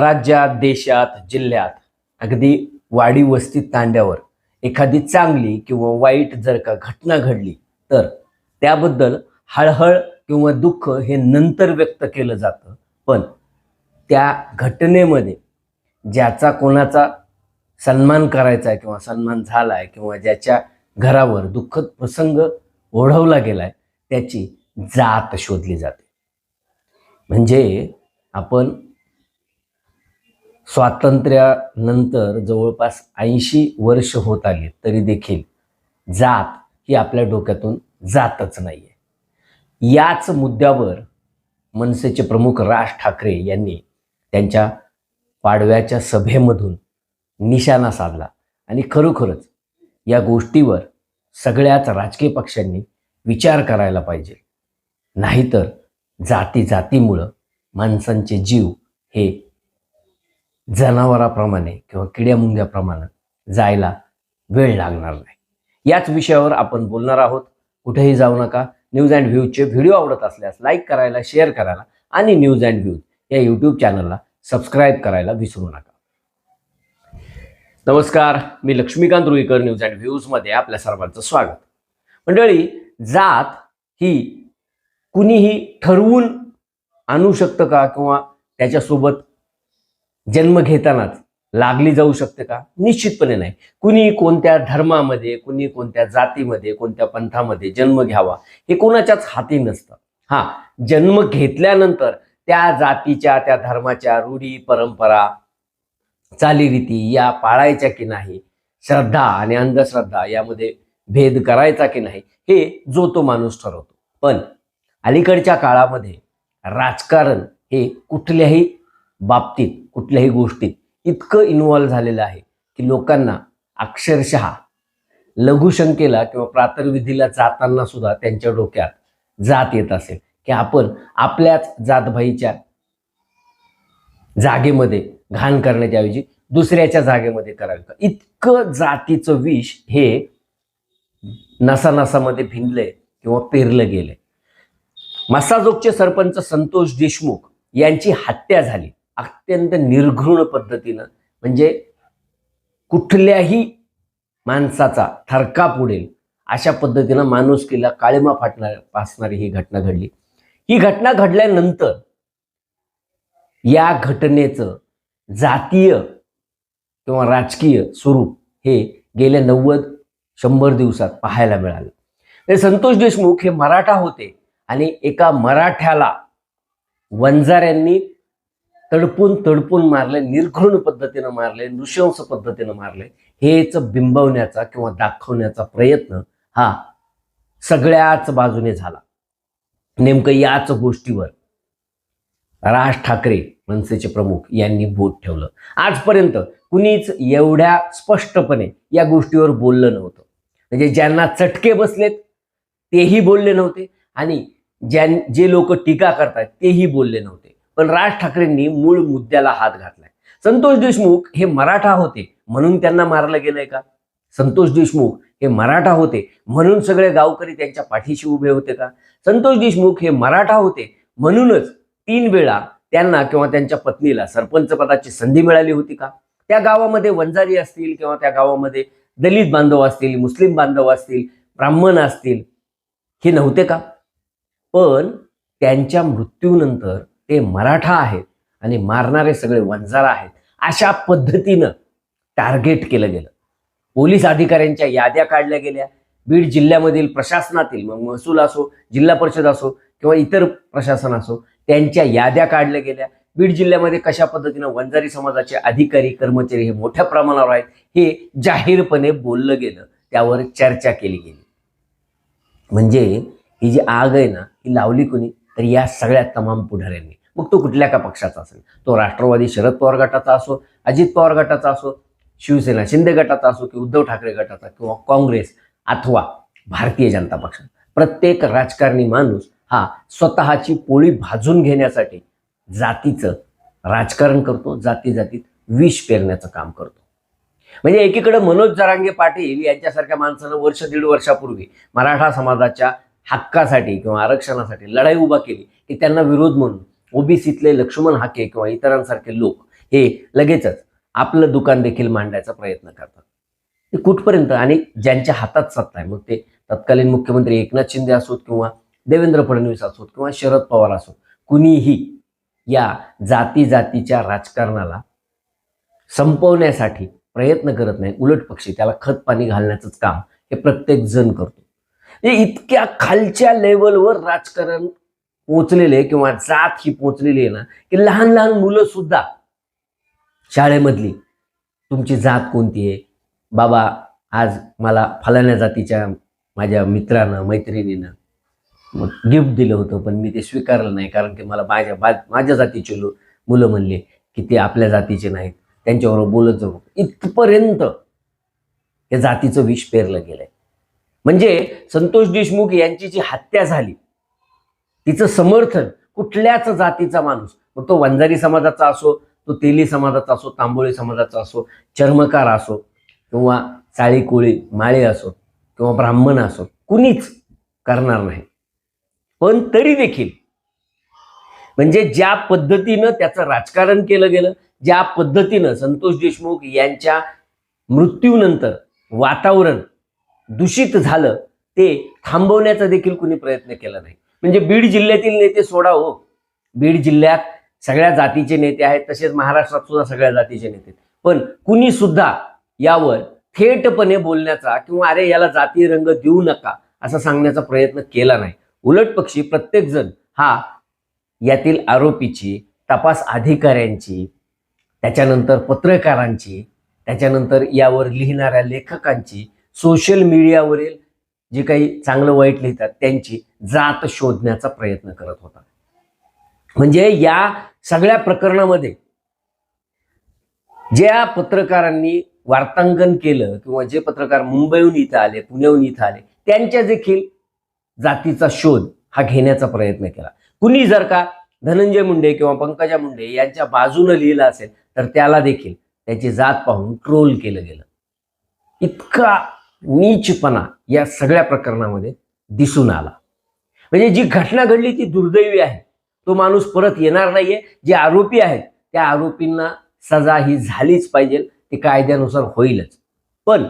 राज्यात देशात जिल्ह्यात अगदी वाडी वस्ती तांड्यावर एखादी चांगली किंवा वाईट जर का घटना घडली तर त्याबद्दल हळहळ किंवा दुःख हे नंतर व्यक्त केलं जातं. पण त्या घटनेमध्ये ज्याचा कोणाचा सन्मान करायचा आहे किंवा सन्मान झाला आहे किंवा ज्याच्या घरावर दुःखद प्रसंग ओढवला गेलाय त्याची जात शोधली जाते. म्हणजे आपण स्वातंत्र्यानंतर जवळपास ऐंशी वर्ष होत आली तरी देखील जात ही आपल्या डोक्यातून जातच नाहीये. याच मुद्द्यावर मनसेचे प्रमुख राज ठाकरे यांनी त्यांच्या पाडव्याच्या सभेमधून निशाणा साधला आणि खरोखरच या गोष्टीवर सगळ्याच राजकीय पक्षांनी विचार करायला पाहिजे. नाहीतर जाती जातीमुळं माणसांचे जीव हे जनावराप्रमाणे किंवा किड्यामुंग्याप्रमाणे जायला वेळ लागणार नाही. याच विषयावर आपण बोलणार आहोत. कुठेही जाऊ नका. न्यूज अँड व्ह्यूजचे व्हिडिओ आवडत असल्यास लाईक करायला शेअर करायला आणि न्यूज अँड व्ह्यूज या यूट्यूब चॅनलला सबस्क्राईब करायला विसरू नका. नमस्कार. मी लक्ष्मीकांत रुईकर न्यूज अँड व्ह्यूजमध्ये आपल्या सर्वांचं स्वागत. मंडळी जात ही कुणीही ठरवून आणू शकतं का? किंवा त्याच्यासोबत जन्म घेतानाच लागली जाऊ शकते का? निश्चितपणे नाही. कुणी कोणत्या धर्मामध्ये कुणी कोणत्या जातीमध्ये कोणत्या पंथामध्ये जन्म घ्यावा हे कोणाच्याच हाती नसतं. हा जन्म घेतल्यानंतर त्या जातीच्या त्या धर्माच्या रूढी परंपरा चालीरीती या पाळायच्या की नाही श्रद्धा आणि अंधश्रद्धा यामध्ये भेद करायचा की नाही हे जो तो माणूस ठरवतो. पण अलीकडच्या काळामध्ये राजकारण हे कुठल्याही बाबतीत कुठल्याही गोष्टीत इतकं इन्व्हॉल्व्ह झालेलं आहे की लोकांना अक्षरशः लघुशंकेला किंवा प्रातर्विधीला जाताना सुद्धा त्यांच्या डोक्यात जात येत असेल की आपण आपल्याच जातभाईच्या जागेमध्ये घाण करण्याच्या ऐवजी दुसऱ्याच्या जागेमध्ये करावी. का इतकं जातीचं विष हे नसानसामध्ये भिनलंय किंवा पेरलं गेलंय. मसाजोगचे सरपंच संतोष देशमुख यांची हत्या झाली. अत्यंत निर्घृण पद्धतीनं म्हणजे कुठल्याही माणसाचा थरकाप उडेल अशा पद्धतीनं माणुसकीला काळीमा फाटणार फासणारी ही घटना घडली. ही घटना घडल्यानंतर या घटनेचं जातीय किंवा राजकीय स्वरूप हे गेल्या नव्वद शंभर दिवसात पाहायला मिळालं. तर संतोष देशमुख हे मराठा होते आणि एका मराठ्याला वंजाऱ्यांनी तडपून तडपून मारले निर्घृण पद्धतीनं मारले नृशंस पद्धतीनं मारले हेच बिंबवण्याचा किंवा दाखवण्याचा प्रयत्न हा सगळ्याच बाजूने झाला. नेमकं याच गोष्टीवर राज ठाकरे मनसेचे प्रमुख यांनी बोट ठेवलं. आजपर्यंत कुणीच एवढ्या स्पष्टपणे या गोष्टीवर बोललं नव्हतं. म्हणजे ज्यांना चटके बसलेत तेही बोलले नव्हते आणि ज्यां जे लोक टीका करतात तेही बोलले नव्हते. पण राज ठाकरेंनी मूळ मुद्द्याला हात घातलाय. संतोष देशमुख हे मराठा होते म्हणून त्यांना मारलं गेलंय का? संतोष देशमुख हे मराठा होते म्हणून सगळे गावकरी त्यांच्या पाठीशी उभे होते का? संतोष देशमुख हे मराठा होते म्हणूनच तीन वेळा त्यांना किंवा त्यांच्या पत्नीला सरपंच पदाची संधी मिळाली होती का? त्या गावामध्ये वंजारी असतील किंवा त्या गावामध्ये दलित बांधव असतील मुस्लिम बांधव असतील ब्राह्मण असतील हे नव्हते का? पण त्यांच्या मृत्यूनंतर ते मराठा आहेत आणि मारणारे सगळे वंजारा आहेत. अशा पद्धतीनं टार्गेट केलं गेलं. पोलीस अधिकाऱ्यांच्या याद्या काढल्या गेल्या. बीड जिल्ह्यामधील प्रशासनातील मग महसूल असो जिल्हा परिषद असो किंवा इतर प्रशासन असो त्यांच्या याद्या काढल्या गेल्या. बीड जिल्ह्यामध्ये कशा पद्धतीनं वंजारी समाजाचे अधिकारी कर्मचारी हे मोठ्या प्रमाणावर आहेत हे जाहीरपणे बोललं गेलं. त्यावर चर्चा केली गेली. म्हणजे ही जी आग आहे ना ही लावली कोणी? तर या सगळ्या तमाम पुढाऱ्यांनी. मग तो कुठल्या का पक्षाचा असेल? तो राष्ट्रवादी शरद पवार गटाचा असो अजित पवार गटाचा असो शिवसेना शिंदे गटाचा असो की उद्धव ठाकरे गटाचा किंवा काँग्रेस अथवा भारतीय जनता पक्ष. प्रत्येक राजकारणी माणूस हा स्वतःची पोळी भाजून घेण्यासाठी जातीचं राजकारण करतो जाती जातीत विष पेरण्याचं काम करतो. म्हणजे एकीकडे मनोज जरांगे पाटील यांच्यासारख्या माणसानं वर्ष दीड वर्षापूर्वी मराठा समाजाच्या हक्कासाठी किंवा आरक्षणासाठी लढाई उभा केली की त्यांना विरोध म्हणून ओबीसीतले लक्ष्मण हाके किंवा इतरांसारखे लोक हे लगेचच आपलं दुकान देखील मांडायचा प्रयत्न करतात. ते कुठपर्यंत? आणि ज्यांच्या हातात सत्ता आहे मग ते तत्कालीन मुख्यमंत्री एकनाथ शिंदे असोत किंवा देवेंद्र फडणवीस असोत किंवा शरद पवार असोत कुणीही या जाती जातीच्या राजकारणाला संपवण्यासाठी प्रयत्न करत नाही उलट पक्षी त्याला खत पाणी घालण्याचंच काम हे प्रत्येक जण करतो इतक्या खालच्या लेवलवर राजकारण पोचलेले किंवा जात ही पोचलेली आहे ना की लहान लहान मुलं सुद्धा शाळेमधली तुमची जात कोणती आहे? बाबा आज मला फलाण्या जातीच्या माझ्या मित्रानं मैत्रिणीनं गिफ्ट दिलं होतं पण मी ते स्वीकारलं नाही कारण की मला माझ्या माझ्या जातीचे लो मुलं म्हणले की ते आपल्या जातीचे नाहीत. त्यांच्याबरोबर बोलत जाऊ. इथपर्यंत या जातीचं विष पेरलं गेलंय. म्हणजे संतोष देशमुख यांची जी हत्या झाली तिचं समर्थन कुठल्याच जातीचा माणूस मग तो वंजारी समाजाचा असो तो तेली समाजाचा असो तांबोळी समाजाचा असो चर्मकार असो किंवा चाळी कोळी माळे असो किंवा ब्राह्मण असो कुणीच करणार नाही. पण तरी देखील म्हणजे ज्या पद्धतीनं त्याचं राजकारण केलं गेलं ज्या पद्धतीनं संतोष देशमुख यांच्या मृत्यूनंतर वातावरण दूषित झालं ते थांबवण्याचा देखील कुणी प्रयत्न केला नाही. म्हणजे बीड जिल्ह्यातील नेते सोडा हो. बीड जिल्ह्यात सगळ्या जातीचे नेते आहेत तसेच महाराष्ट्रात सुद्धा सगळ्या जातीचे नेते पण कुणी सुद्धा यावर थेटपणे बोलण्याचा किंवा अरे याला जाती रंग देऊ नका असं सांगण्याचा प्रयत्न केला नाही. उलट पक्षी प्रत्येकजण हा यातील आरोपीची तपास अधिकाऱ्यांची त्याच्यानंतर पत्रकारांची त्याच्यानंतर यावर लिहिणाऱ्या लेखकांची सोशल मीडियावरील जे काही चांगलं वाईट लिहितात त्यांची जात शोधण्याचा प्रयत्न करत होता. म्हणजे या सगळ्या प्रकरणामध्ये ज्या पत्रकारांनी वार्तांकन केलं किंवा जे पत्रकार मुंबईहून इथं आले पुण्याहून इथं आले त्यांच्या देखील जातीचा शोध हा घेण्याचा प्रयत्न केला. कुणी जर का धनंजय मुंडे किंवा पंकजा मुंडे यांच्या बाजूनं लिहिलं असेल तर त्याला देखील त्याची जात पाहून ट्रोल केलं गेलं. इतका नीचपणा या सगळ्या प्रकरणामध्ये दिसून आला. म्हणजे जी घटना घडली ती दुर्दैवी आहे. तो माणूस परत येणार नाहीये. जे आरोपी आहेत त्या आरोपींना सजा ही झालीच पाहिजे. ती कायद्यानुसार होईलच. पण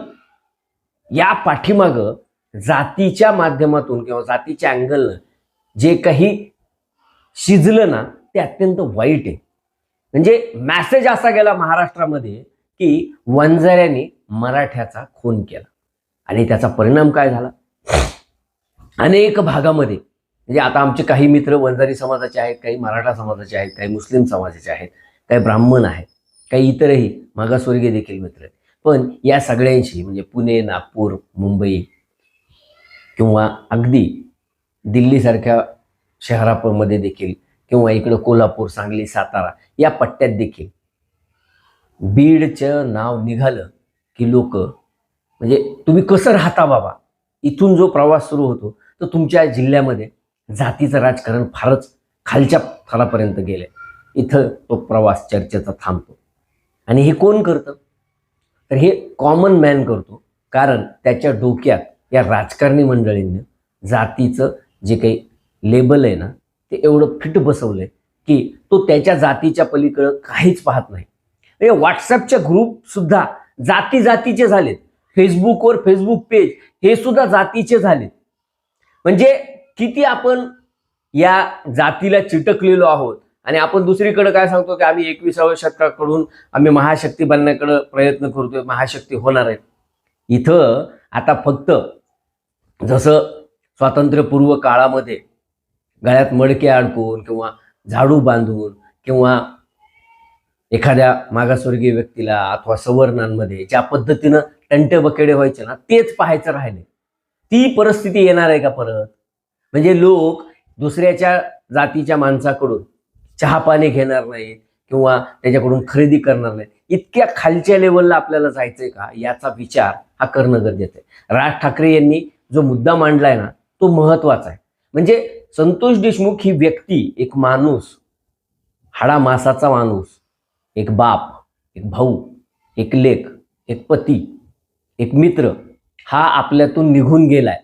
या पाठीमागं जातीच्या माध्यमातून किंवा जातीच्या अँगलनं जे काही शिजलं ना ते अत्यंत वाईट आहे. म्हणजे मॅसेज असा गेला महाराष्ट्रामध्ये की वंजाऱ्यांनी मराठ्याचा खून केला. आणि त्याचा परिणाम काय झाला? अनेक भागामध्ये म्हणजे आता आमचे काही मित्र वंजारी समाजाचे आहेत काही मराठा समाजाचे आहेत काही मुस्लिम समाजाचे आहेत काही ब्राह्मण आहेत काही इतरही मागासवर्गीय देखील मित्र आहेत. पण या सगळ्यांशी म्हणजे पुणे नागपूर मुंबई किंवा अगदी दिल्लीसारख्या शहरामध्ये देखील किंवा इकडं कोल्हापूर सांगली सातारा या पट्ट्यात देखील बीडचं नाव निघालं की लोक म्हणजे तुम्ही कसं राहता बाबा? इथून जो प्रवास सुरू होतो तर तुमच्या जिल्ह्यामध्ये जातीचं राजकारण फारच खालच्या थरापर्यंत गेलं इथं तो प्रवास चर्चेचा थांबतो. आणि हे कोण करतं? तर हे कॉमन मॅन करतो. कारण त्याच्या डोक्यात या राजकारणी मंडळींनी जातीचं जे काही लेबल आहे ना ते एवढं फिट बसवलंय की तो त्याच्या जातीच्या पलीकडं काहीच पाहत नाही. म्हणजे व्हॉट्सअपच्या ग्रुप सुद्धा जाती जातीचे झालेत. फेसबुकवर फेसबुक पेज हे सुद्धा जातीचे झालेत म्हणजे किती आपण या जातीला चिटकलेलो आहोत? आणि आपण दुसरीकडे काय सांगतो की आम्ही एकविसाव्या शतकाकडून आम्ही महाशक्ती बनण्याकडे प्रयत्न करतोय महाशक्ती होणार आहे इथं आता फक्त जसं स्वातंत्र्यपूर्व काळामध्ये गळ्यात मडके अडकून किंवा झाडू बांधून किंवा एखाद्या मागासवर्गीय व्यक्तीला अथवा सवर्णांमध्ये ज्या पद्धतीनं टंटे बकेडे व्हायचे ना तेच पाहायचं राहिले. ती परिस्थिती येणार आहे का परत? म्हणजे लोक दुसऱ्याच्या जातीच्या माणसाकडून चहा पाणी घेणार नाहीत किंवा त्याच्याकडून खरेदी करणार नाहीत. इतक्या खालच्या लेवलला आपल्याला जायचंय का? याचा विचार हा करणं गरजेचं आहे. राज ठाकरे यांनी जो मुद्दा मांडलाय ना तो महत्त्वाचा आहे. म्हणजे संतोष देशमुख ही व्यक्ती एक माणूस हाडा मासाचा माणूस एक बाप एक भाऊ एक लेख एक पती एक मित्र हा आपल्यातून निघून गेलाय.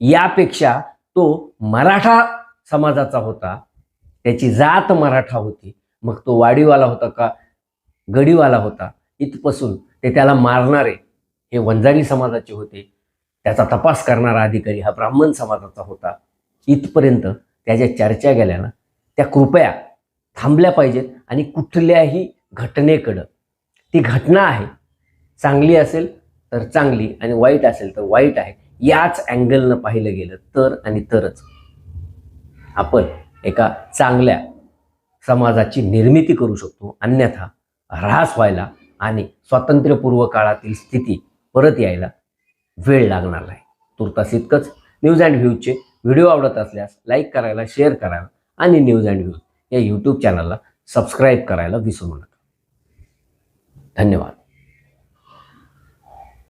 यापेक्षा तो मराठा समाजाचा होता. त्याची जात मराठा होती. मग तो वाडीवाला होता का गडीवाला होता? इथपासून ते त्याला मारणारे हे वंजारी समाजाचे होते. त्याचा तपास करणारा अधिकारी हा ब्राह्मण समाजाचा होता. इथपर्यंत त्या ज्या चर्चा गेल्या ना त्या कृपया थांबल्या पाहिजेत आणि कुठल्याही घटनेकडं. ती घटना आहे. चांगली असेल तर चांगली आणि वाईट असेल तर वाईट आहे. याच अँगलनं पाहिलं गेलं तर आणि तरच. आपण एका चांगल्या समाजाची निर्मिती करू शकतो. अन्यथा ऱ्हास व्हायला आणि स्वातंत्र्यपूर्व काळातील स्थिती परत यायला वेळ लागणार नाही. तुर्तास इतकंच. न्यूज अँड व्ह्यूजचे व्हिडिओ आवडत असल्यास लाईक करायला शेअर करायला आणि न्यूज अँड व्ह्यूज या यूट्यूब चॅनलला सबस्क्राईब करायला विसरू नका. धन्यवाद.